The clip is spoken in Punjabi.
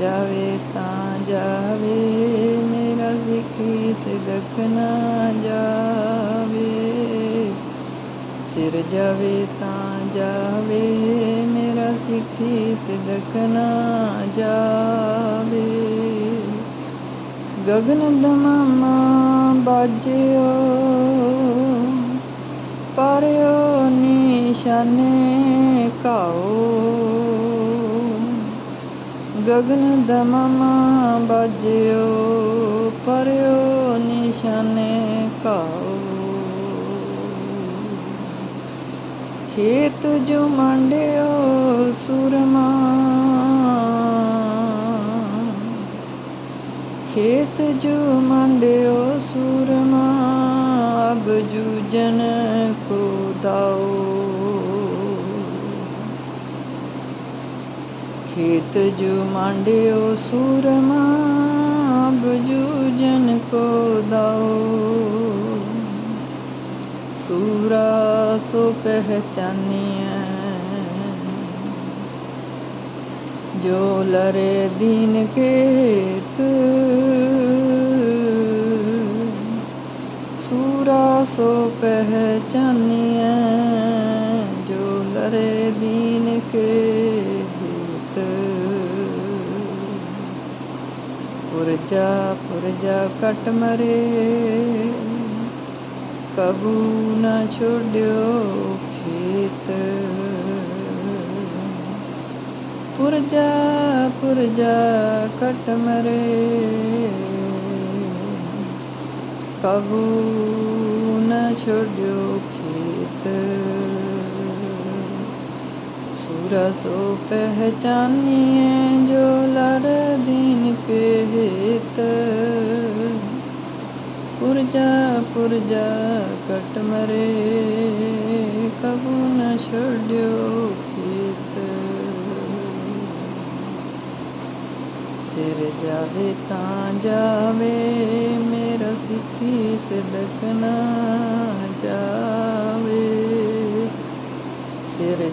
ਜਾਵੇ ਤਾਂ ਜਾਵੇ, ਮੇਰਾ ਸਿੱਖੀ ਸਿਦਕ ਨਾ ਜਾਵੇ। ਸਿਰ ਜਾਵੇ ਤਾਂ ਜਾਵੇ, ਮੇਰਾ ਸਿੱਖੀ ਸਿਦਕ ਨਾ ਜਾਵੇ। ਗਗਨ ਦਮਾਮਾ ਬਾਜਿਓ, ਪਰਿਓ ਨਿਸ਼ਾਨੇ ਕਾਓ ਗਗਨ ਦਮਮਾ ਬਾਜਿਓ, ਪਰਿਓ ਨਿਸ਼ਾਨੇ ਕਾਓ। ਖੇਤ ਜੋ ਮੰਡਿਓ ਸੁਰਮਾ, ਖੇਤ ਜੋ ਮੰਡਿਓ ਸੁਰਮਾ, ਅਬ ਜੂਜਨ ਕੋ ਦਾਓ। खेत जो मांडियो सूरमा बजूजन को दाओ सूरा सो पहचानिया जो लरे दीन के हेत सूरा सो पहचानिया जो लरे दीन के ਪੁਰਜਾ ਪੁਰਜਾ ਕਟ ਮਰੇ। ਕਬੂ ਨਾ ਛੋੜਿਓ ਖੇਤ। ਪੁਰਜਾ ਪੁਰਜਾ ਕਟ ਮਰੇ। ਕਬੂ ਨਾ ਛੋੜਿਓ ਖੇਤ। खेत सूरसो पहचानिए जो लड़ दीन के हेत पुरजा पुरजा कट मरे कबू न छोड़ियो खेत सिर जावे ਤਾਂ ਜਾਵੇ ਮੇਰਾ ਸਿੱਖੀ ਸਿਦਕ